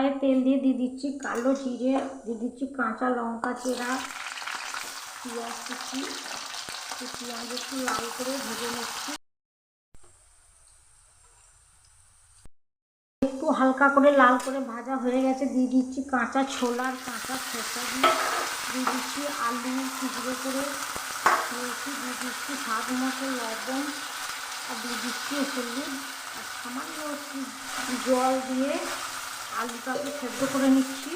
কড়াইয়ে তেল দিয়ে দিয়ে দিচ্ছি কালো জিরে, দিয়ে দিচ্ছি কাঁচা লঙ্কা, চেরা, পেঁয়াজ কুচি পেঁয়াজ একটু লাল করে ভেজে নিচ্ছি। একটু হালকা করে লাল করে ভাজা হয়ে গেছে, দিয়ে দিচ্ছি কাঁচা ছোলার কাঁচা খোসা দিয়ে দিয়ে দিচ্ছি আলু টুকরো করে দিয়েছি দিয়ে দিচ্ছি স্বাদ মতো লবণ, আর দিয়ে দিচ্ছি হলুদ, আর সামান্য জল দিয়ে আলুটাকে সেদ্ধ করে নিচ্ছি।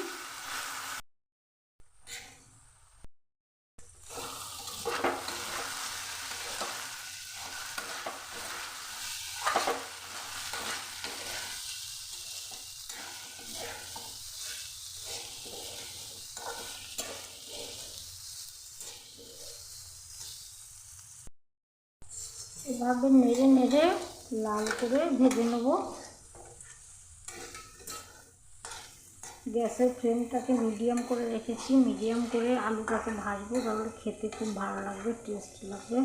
এভাবে নেড়ে নেড়ে লাল করে ভেজে নেব। গ্যাসের ফ্লেমটাকে মিডিয়াম করে রেখেছি। মিডিয়াম করে আলুটাকে ভাজবো, তাহলে খেতে খুব ভালো লাগবে, টেস্ট লাগবে।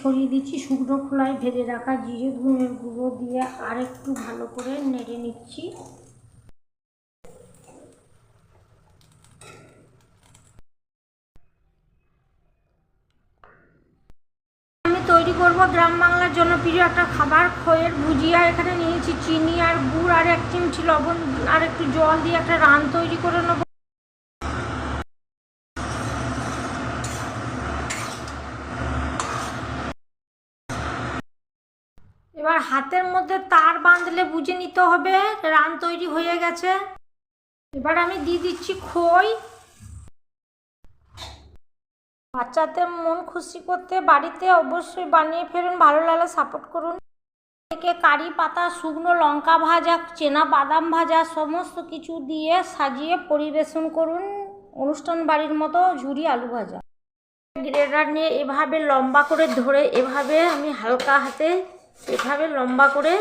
ছড়িয়ে দিচ্ছি শুকনো খোলায় ভেজে রাখা জিরে গুঁড়ের গুঁড়ো দিয়ে আরেকটু ভালো করে নেড়ে নিচ্ছি আমি তৈরি করব? গ্রাম বাংলার জনপ্রিয় একটা খাবার, খয়ের ভুজিয়া। এখানে নিয়েছি চিনি আর গুড় আর এক চিমটি লবণ আর একটু জল দিয়ে একটা রান তৈরি করে নেব। এবার হাতের মধ্যে তার বাঁধলে বুঝে নিতে হবে, রান তৈরি হয়ে গেছে। এবার আমি দিয়ে দিচ্ছি খই। বাচ্চাদের মন খুশি করতে বাড়িতে অবশ্যই বানিয়ে ফেলুন, ভালো লাগলে সাপোর্ট করুন। থেকে কারি পাতা, শুকনো লঙ্কা ভাজা, চেনা বাদাম ভাজা, সমস্ত কিছু দিয়ে সাজিয়ে পরিবেশন করুন। অনুষ্ঠান বাড়ির মতো ঝুরি আলু ভাজা। গ্রেটার নিয়ে এভাবে লম্বা করে ধরে, এভাবে আমি হালকা হাতে এভাবে লম্বা করে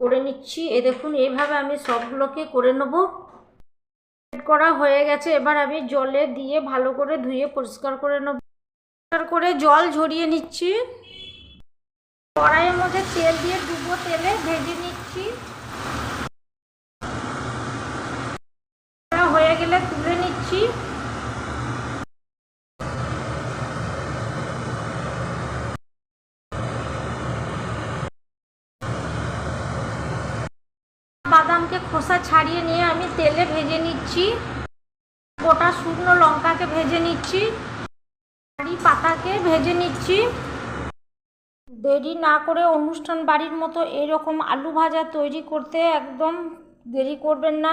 করে নিচ্ছি। এ দেখুন এইভাবে আমি সবগুলোকে করে নেব। করা হয়ে গেছে। এবার আমি জলে দিয়ে ভালো করে ধুয়ে পরিষ্কার করে নেব। পরিষ্কার করে জল ঝরিয়ে নিচ্ছি। কড়াইয়ের মধ্যে তেল দিয়ে ডুবো তেলে ভেজে নিচ্ছি। হয়ে গেলে তুলে নিচ্ছি। বাদামকে খোসা ছাড়িয়ে নিয়ে আমি তেলে ভেজে নিচ্ছি। গোটা শুকনো লঙ্কাকে ভেজে নিচ্ছি। কারি ভেজে নিচ্ছি। দেরি না করে অনুষ্ঠান বাড়ির মতো এরকম আলু ভাজা তৈরি করতে একদম দেরি করবেন না।